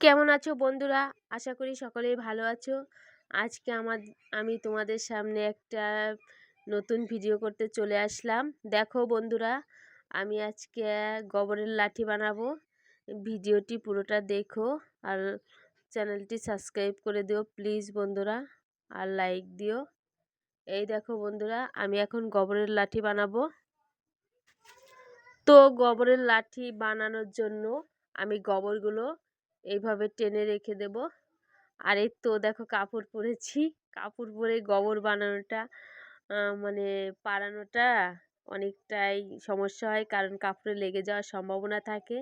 কেমন আছো বন্ধুরা? আশা করি সকলেই ভালো আছো। আজকে আমার আমি তোমাদের সামনে একটা নতুন ভিডিও করতে চলে আসলাম। দেখো বন্ধুরা, আমি আজকে গোবরের লাঠি বানাবো। ভিডিওটি পুরোটা দেখো আর চ্যানেলটি সাবস্ক্রাইব করে দিও প্লিজ বন্ধুরা আর লাইক দিও। এই দেখো বন্ধুরা, আমি এখন গোবরের লাঠি বানাবো। তো গোবরের লাঠি বানানোর জন্য আমি গোবরগুলো এইভাবে টেনে রেখে দেব। আর এই তো দেখো কাপড় পরেছি। কাপড় পরে গোবর বানানোটা মানে পাড়ানোটা অনেকটাই সমস্যা হয় কারণ কাপড়ে লেগে যাওয়ার সম্ভাবনা থাকে।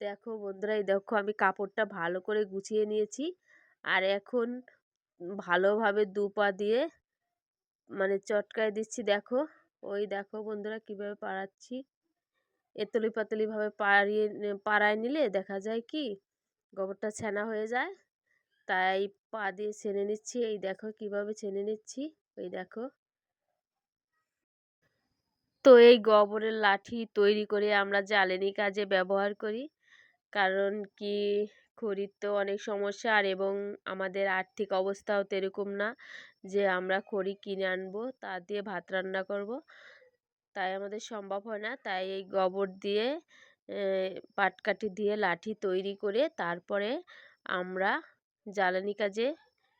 দেখো বন্ধুরা, এই দেখো আমি কাপড়টা ভালো করে গুছিয়ে নিয়েছি। আর এখন ভালোভাবে দু পা দিয়ে মানে চটকায় দিচ্ছি। দেখো, ওই দেখো বন্ধুরা কীভাবে পাড়াচ্ছি। এতলি পাতলিভাবে পাড়িয়ে পাড়ায় নিলে দেখা যায় কি গোবরটা ছানা হয়ে যায়। তাই পা দিয়ে ছেনে নিচ্ছি। এই দেখো কীভাবে ছেনে নিচ্ছি। ওই দেখো। তো এই গোবরের লাঠি তৈরি করে আমরা জ্বালানি কাজে ব্যবহার করি। কারণ কি খড়ির তো অনেক সমস্যা আর এবং আমাদের আর্থিক অবস্থাও তো এরকম না যে আমরা খড়ি কিনে আনব, তা দিয়ে ভাত রান্না করব। তাই আমাদের সম্ভব হয় না। তাই এই গোবর দিয়ে পাটকাঠি দিয়ে লাঠি তৈরি করে তারপরে আমরা জ্বালানি কাজে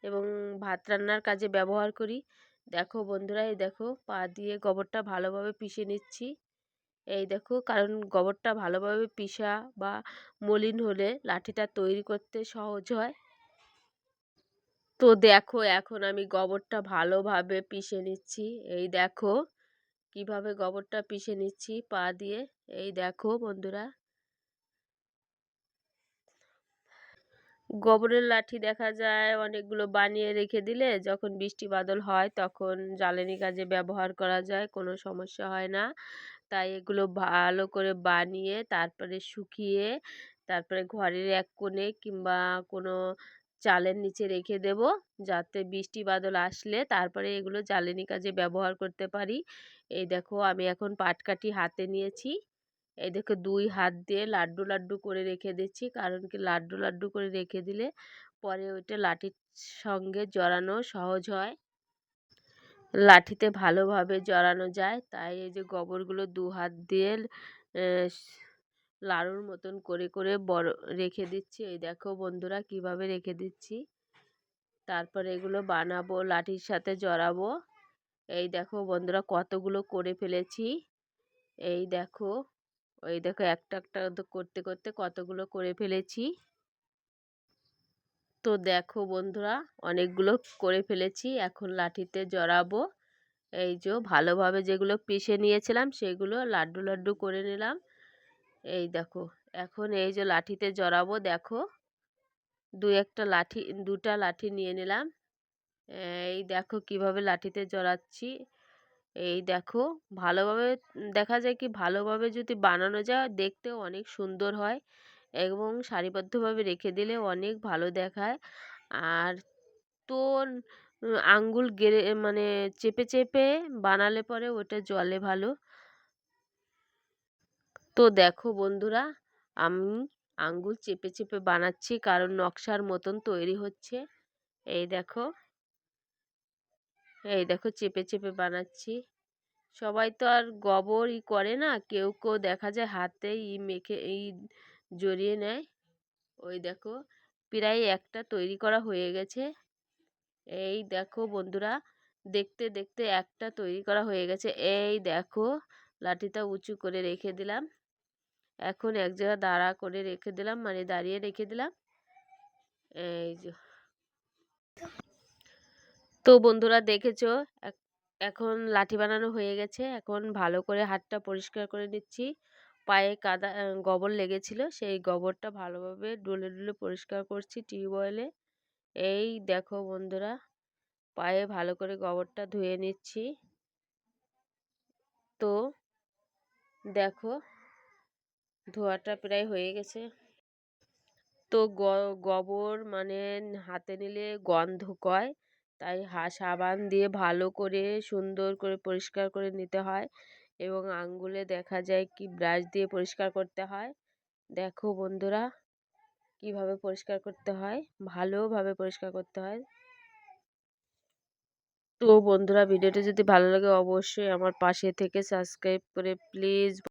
এবং ভাত রান্নার কাজে ব্যবহার করি। দেখো বন্ধুরা, এই দেখো পা দিয়ে গোবরটা ভালোভাবে পিষে নিচ্ছি। এই দেখো, কারণ গোবরটা ভালোভাবে পিষা বা মলিন হলে লাঠিটা তৈরি করতে সহজ হয়। তো দেখো, এখন আমি গোবরটা ভালোভাবে পিষে নিচ্ছি। এই দেখো কীভাবে গোবরটা পিষে নিচ্ছি পা দিয়ে? এই দেখো বন্ধুরা। গোবরের লাঠি দেখা যায়, অনেকগুলো বানিয়ে রেখে দিলে যখন বৃষ্টি বাদল হয় তখন জ্বালানি কাজে ব্যবহার করা যায়, কোনো সমস্যা হয় না। তাই এগুলো ভালো করে বানিয়ে, তারপরে শুকিয়ে, তারপরে ঘরের এক কোণে কিংবা কোনো চালের নিচে রেখে দেব। যাতে বৃষ্টি বাদল আসলে তারপরে এগুলো জ্বালানি কাজে ব্যবহার করতে পারি। এই দেখো আমি এখন পাটকাঠি হাতে নিয়েছি। এই দেখো দুই হাত দিয়ে লাড্ডু লাড্ডু করে রেখে দিচ্ছি। কারণ কি লাড্ডু লাড্ডু করে রেখে দিলে পরে ওইটা লাঠির সঙ্গে জড়ানো সহজ হয়। লাঠিতে ভালোভাবে জড়ানো যায়। তাই এই যে গোবরগুলো দু হাত দিয়ে লাড়ুর মতন করে করে বড়, রেখে দিচ্ছি। এই দেখো বন্ধুরা কীভাবে রেখে দিচ্ছি। তারপরে এগুলো বানাবো, লাঠির সাথে জড়াবো। এই দেখো বন্ধুরা কতগুলো করে ফেলেছি। এই দেখো ওই দেখো একটা একটা করতে করতে কতগুলো করে ফেলেছি। তো দেখো বন্ধুরা অনেকগুলো করে ফেলেছি, এখন লাঠিতে জড়াবো। এই যে ভালোভাবে যেগুলো পিষে নিয়েছিলাম, সেগুলো লাড্ডু লাড্ডু করে নিলাম। এই দেখো, এখন এই যে লাঠিতে জড়াবো, দেখো। দু একটা লাঠি, দুটা লাঠি নিয়ে নিলাম। এই দেখো কীভাবে লাঠিতে জড়াচ্ছি। এই দেখো, ভালোভাবে, দেখা যায় কি ভালোভাবে যদি বানানো যায় দেখতেও অনেক সুন্দর হয় এবং সারিবদ্ধভাবে রেখে দিলে অনেক ভালো দেখায়। আর তো আঙ্গুল গেড়ে মানে চেপে চেপে বানালে পরে ওটা জলে ভালো। তো দেখো বন্ধুরা, আমি আঙ্গুল চেপে চেপে বানাচ্ছি কারণ নকশার মতন তৈরি হচ্ছে। এই দেখো। এই দেখো চেপে চেপে বানাচ্ছি। সবাই তো আর গোবর ই করে না, কেউ কেউ দেখা যায় হাতে ই মেখে, ই জড়িয়ে নেয়। ওই দেখো, প্রায় একটা তৈরি করা হয়ে গেছে। এই দেখো বন্ধুরা, দেখতে দেখতে একটা তৈরি করা হয়ে গেছে। এই দেখো, লাঠিটা উঁচু করে রেখে দিলাম। এখন এক জায়গায় দাঁড়া করে রেখে দিলাম মানে দাঁড়িয়ে রেখে দিলাম। এই যে। তো বন্ধুরা দেখেছ এখন লাঠি বানানো হয়ে গেছে। এখন ভালো করে হাতটা পরিষ্কার করে নিচ্ছি। পায়ে কাদা গোবর লেগেছিল, সেই গোবরটা ভালোভাবে ডুলে ডুলে পরিষ্কার করছি টিউবওয়েলে এই দেখো বন্ধুরা, পায়ে ভালো করে গোবরটা ধুয়ে নিচ্ছি। তো দেখো ধোয়াটা প্রায় হয়ে গেছে। তো গোবর মানে হাতে নিলে গন্ধ কয়, তাই হা, সাবান দিয়ে ভালো করে সুন্দর করে পরিষ্কার করে নিতে হয় এবং আঙ্গুলে দেখা যায় কি ব্রাশ দিয়ে পরিষ্কার করতে হয়। দেখো বন্ধুরা, কীভাবে পরিষ্কার করতে হয়, ভালোভাবে পরিষ্কার করতে হয়। তো বন্ধুরা, ভিডিওটি যদি ভালো লাগে, অবশ্যই আমার পাশে থেকে সাবস্ক্রাইব করে প্লিজ